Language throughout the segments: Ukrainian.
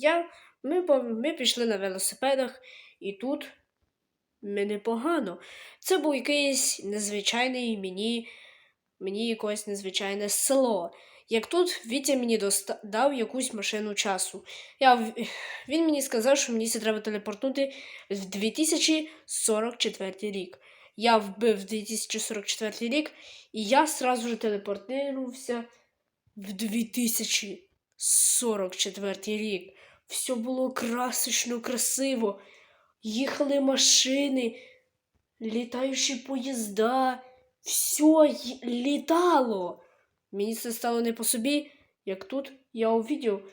Я, ми, ми пішли на велосипедах, і тут ми непогано. Це був якийсь незвичайний мені, мені якесь незвичайне село. Як тут Вітя мені доста- дав якусь машину часу. Я, він мені сказав, що мені це треба телепортнути в 2044 рік. Я вбив 2044 рік, і я сразу же телепортнувся в 2044 рік. Все було красочно, красиво. Їхали машини, літаючі поїзда, все літало. Мені це стало не по собі, як тут я увидів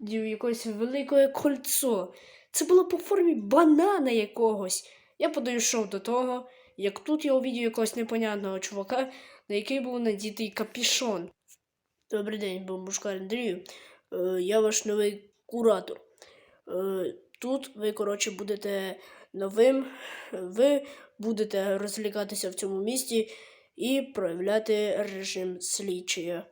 якесь велике кольцо. Це було по формі банана якогось. Я подійшов до того, як тут я увидів якогось непонятного чувака, на який був надітий капішон. Добрий день, бомбушка Андрію. Е, я ваш новий куратор. Е, тут ви, коротше, будете новим, ви будете розлікатися в цьому місті і проявляти режим слідчия.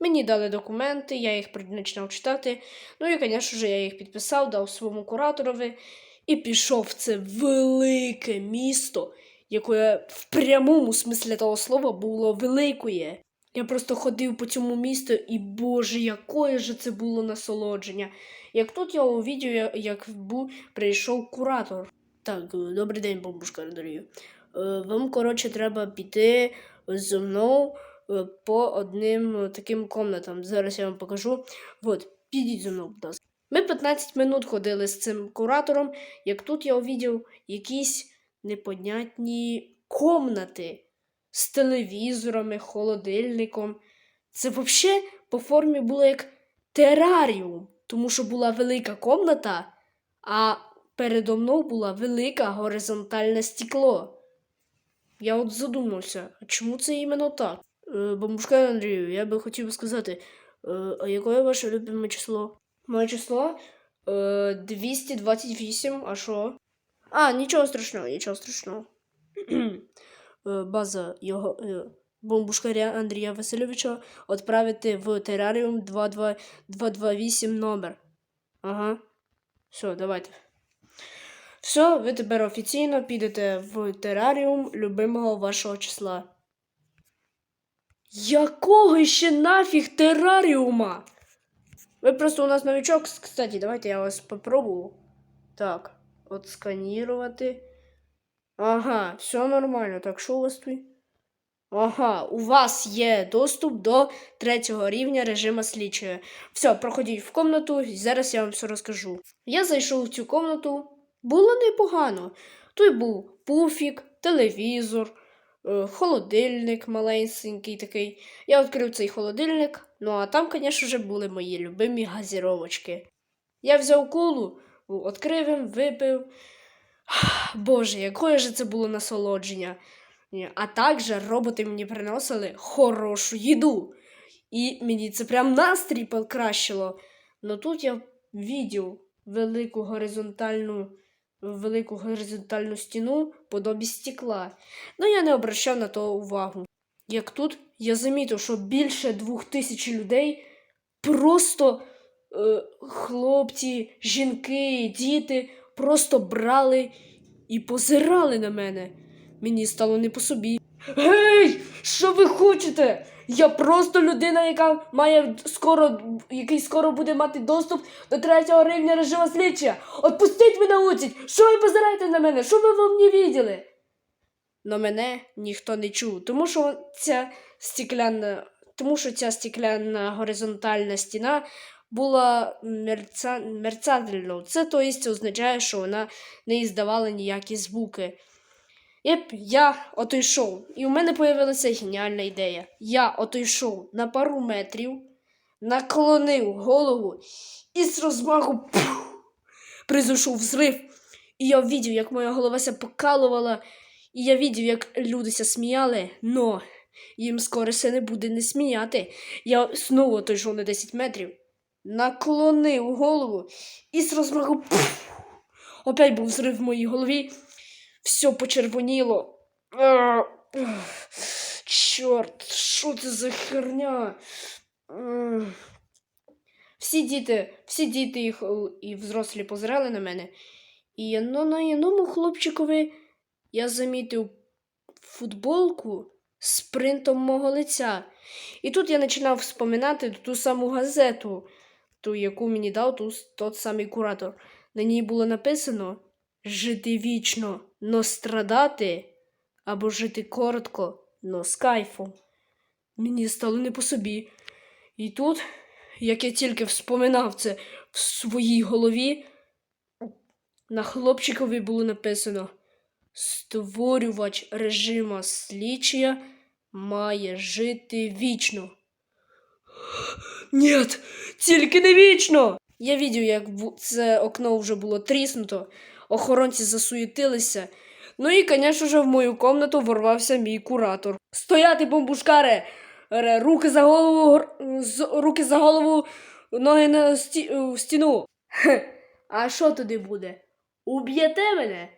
Мені дали документи, я їх починав читати. Ну і, звісно ж, я їх підписав, дав своєму кураторові і пішов в це велике місто, яке в прямому смислі того слова було великое. Я просто ходив по цьому місту, і боже, якое же це було насолодження. Як тут я я- як був, прийшов куратор. Так, е, добрий день, бабушка Андрію. Е, Вам, коротше, треба піти зі мною е, по одним таким комнатам. Зараз я вам покажу. От, підіть зі мною, будь ласка. Ми 15 минут ходили з цим куратором, як тут я увидів якісь непонятні комнати з телевізорами, холодильником. Це взагалі по формі було як тераріум, тому що була велика комната, а передо мною було велике горизонтальне стекло. Я от задумався, а чому це іменно так? Е, бабушка Андрію, я би хотів сказати, е, а яке ваше любиме число? Моє число е, 228, а що? А, нічого страшного, нічого страшного. Е, База його е, бомбушкаря Андрія Васильовича відправити в тераріум 228 номер. Ага. Все, давайте. Все, ви тепер офіційно підете в тераріум любимого вашого числа. Якого ще нафіг тераріума? Ви просто у нас новичок, кстати, давайте я вас попробую. Так, от сканірувати. Ага, все нормально. Так, що у вас тут? Ага, у вас є доступ до третього рівня режиму слідчого. Все, проходіть в комнату, і зараз я вам все розкажу. Я зайшов в цю комнату, було непогано. Тут був пуфік, телевізор, е, холодильник маленький такий. Я відкрив цей холодильник, ну а там, звісно ж, були мої любимі газіровочки. Я взяв колу, відкрив, випив. Боже, якое ж це було насолодження. А також роботи мені приносили хорошу їду. І мені це прям настрій покращило. Но тут я видів велику горизонтальну, велику горизонтальну стіну подобі стекла. Ну я не обращав на то увагу. Як тут я замітив, що більше двох тисяч людей просто е, хлопці, жінки, діти просто брали і позирали на мене. Мені стало не по собі. Гей! Що ви хочете? Я просто людина, яка має скоро, який скоро буде мати доступ до третього рівня режиму слідча. Отпустіть мене учить! Що ви позираєте на мене? Що ви во мені виділи? Но мене ніхто не чув, тому що ця стекляна, тому що ця стекляна горизонтальна стіна була мерця, мерцательною. Це то есть, означає, що вона не іздавала ніякі звуки. Єп, я отойшов, і у мене появилася геніальна ідея. Я отойшов на пару метрів, наклонив голову і з розмаху пух, взрив. І я бачив, як моя голова ся покалувала, і я бачив, як люди ся сміяли, но їм скоро се не буде не сміяти. Я знову отойшов на 10 метрів, наклонив голову і з розмаху опять був взрив в моїй голові. Все почервоніло. Чорт, що це за херня? Всі діти, всі діти їх, і взрослі позирали на мене. І ну, на одному хлопчикові я замітив футболку з принтом мого лиця. І тут я починав вспоминати ту саму газету, ту, яку мені дав ту, тот самий куратор. На ній було написано жити вічно, но страдати, або жити коротко, но з кайфом. Мені стало не по собі. І тут, як я тільки вспоминав це в своїй голові, на хлопчикові було написано Створювач режима слідчия має жити вічно. Нєт, тільки не вічно. Я відів, як це окно вже було тріснуто, охоронці засуєтилися. Ну і, звісно ж, в мою комнату ворвався мій куратор. Стояти, бомбушкаре! Руки за голову, руки за голову, ноги на сті, в стіну. А що туди буде? Уб'єте мене?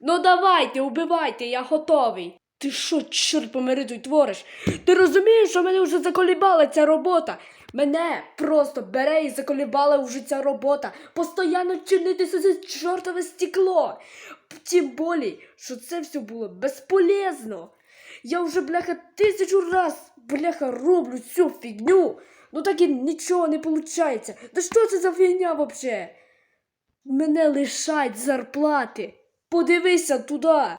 Ну давайте, убивайте, я готовий. Ти що, чорт помиритуй, твориш? Ти розумієш, що мене вже заколібала ця робота? Мене просто бере і заколібала вже ця робота. Постоянно чинитися за чортове стекло. Тим болі, що це все було безполезно. Я вже, бляха, тисячу раз, бляха, роблю цю фігню. Ну так і нічого не виходить. Да що це за фігня вообще? Мене лишать зарплати. Подивися туди.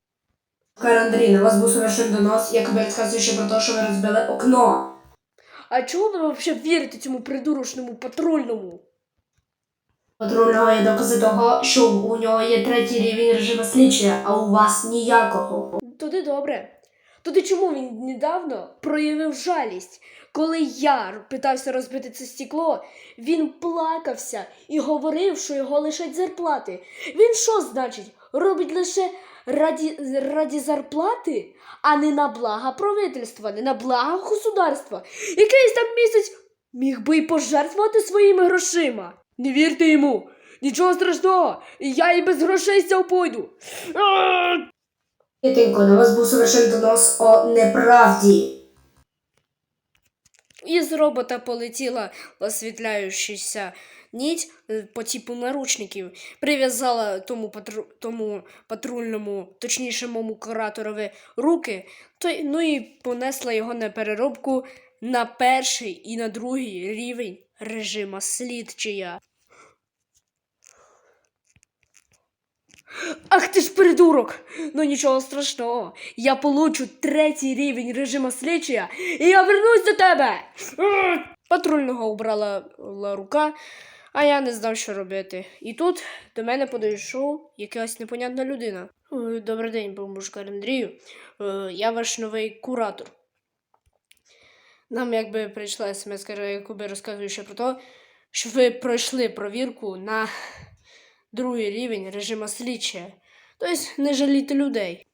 Андрій, на вас був совершен донос, якби розказуючи про те, що ви розбили окно. А чого ви взагалі вірите цьому придурочному патрульному? Патрульного є докази того, що у нього є третій рівень режиму слідчия, а у вас ніякого. Туди добре. Туди чому він недавно проявив жалість? Коли я питався розбити це стекло, він плакався і говорив, що його лишать зарплати. Він що значить? Робить лише раді, раді зарплати, а не на блага правительства, не на блага государства. Якийсь там місяць міг би й пожертвувати своїми грошима. Не вірте йому, нічого страшного, я і без грошей ся пойду. Дитинко, на вас був совершен донос о неправді. Із робота полетіла освітляючася нить е, по типу наручників, прив'язала тому, патру, тому патрульному, точніше моєму кураторові руки, то, ну і понесла його на переробку на перший і на другий рівень режима слідчия. Ах ти ж придурок! Ну нічого страшного. Я получу третій рівень режима слідчия, і я вернусь до тебе. Патрульного убрала рука, а я не знав, що робити. І тут до мене підійшов якась непонятна людина. Добрий день, бомбушкар Андрію. Е, Я ваш новий куратор. Нам якби прийшла смс, якби розказуючи про те, що ви пройшли провірку на другий рівень режима слідчия. Тобто не жаліти людей.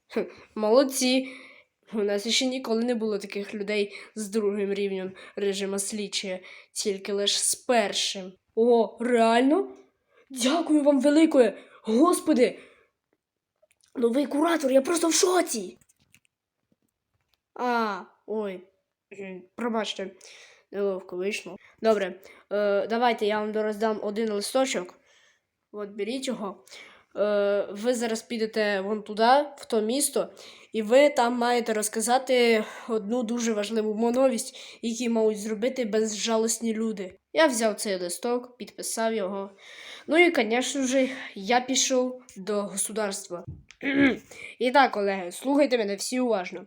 Молодці. У нас ще ніколи не було таких людей з другим рівнем режима слідчия, тільки лише з першим. О, реально? Дякую вам великое! Господи! Новий куратор, я просто в шоці. А, ой, пробачте, неловко вийшло. Добре, е, давайте я вам дороздам один листочок. От беріть його. Е, ви зараз підете вон туди, в то місто, і ви там маєте розказати одну дуже важливу новість, яку мають зробити безжалосні люди. Я взяв цей листок, підписав його. Ну і, звісно ж, я пішов до государства. І так, колеги, слухайте мене всі уважно.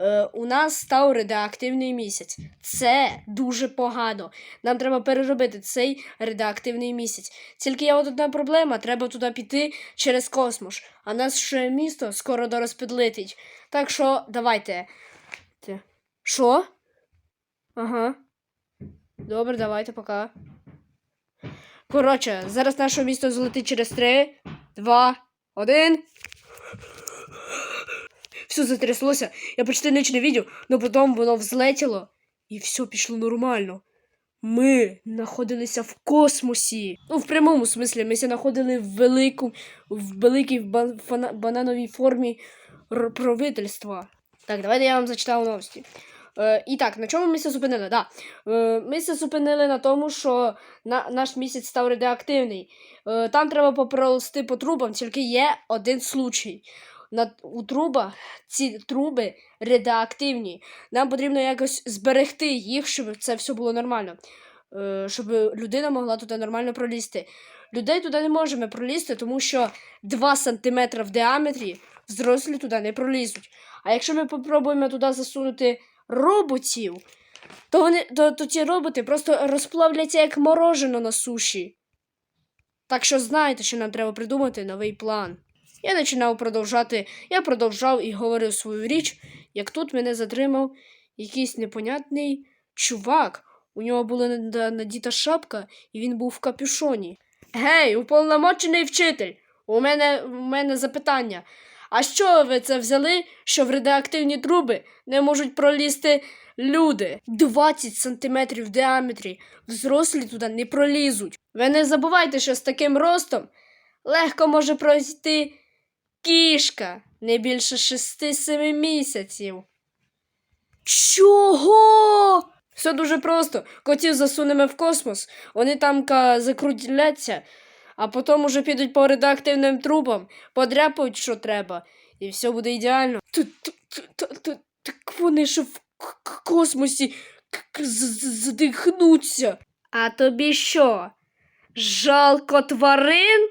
Е, у нас став радіоактивний місяць. Це дуже погано. Нам треба переробити цей радіоактивний місяць. Тільки є одна проблема: треба туди піти через космос. А нас ще місто скоро дорозпедлитить. Так що давайте. Що? Ага. Добре, давайте, пока. Коротше, зараз наше місто злетить через 3, 2, 1. Все затряслося. Я почти ніч не видів, але потім воно взлетіло і все пішло нормально. Ми знаходилися в космосі. Ну, в прямому смислі, ми знаходили в велику, в великій ба- банановій формі правительства. Так, давайте я вам зачитаю новості. Е, і так, на чому ми зупинили? Да. Е, ми зупинили на тому, що на, наш місяць став радіоактивний. Е, там треба поползти по трубам, тільки є один случай. На, у трубах ці труби радіоактивні. Нам потрібно якось зберегти їх, щоб це все було нормально. Е, щоб людина могла туди нормально пролізти. Людей туди не можемо пролізти, тому що 2 см в діаметрі взрослі туди не пролізуть. А якщо ми попробуємо туди засунути роботів, то, вони, то, то ті роботи просто розплавляться як морожено на суші. Так що знаєте, що нам треба придумати новий план. Я починав продовжати, я продовжав і говорив свою річ, як тут мене затримав якийсь непонятний чувак. У нього була надіта шапка, і він був в капюшоні. Гей, уповномочений вчитель! У мене, у мене запитання. А що ви це взяли, що в радіоактивні труби не можуть пролізти люди? 20 сантиметрів в діаметрі. Взрослі туди не пролізуть. Ви не забувайте, що з таким ростом легко може пройти кішка не більше 6-7 місяців. Чого? Все дуже просто. Котів засунемо в космос, вони там закрутляться, а потім уже підуть по радіоактивним трубам, подряпають, що треба, і все буде ідеально. Так вони ж в космосі к- к- з- з- задихнуться. А тобі що? Жалко тварин?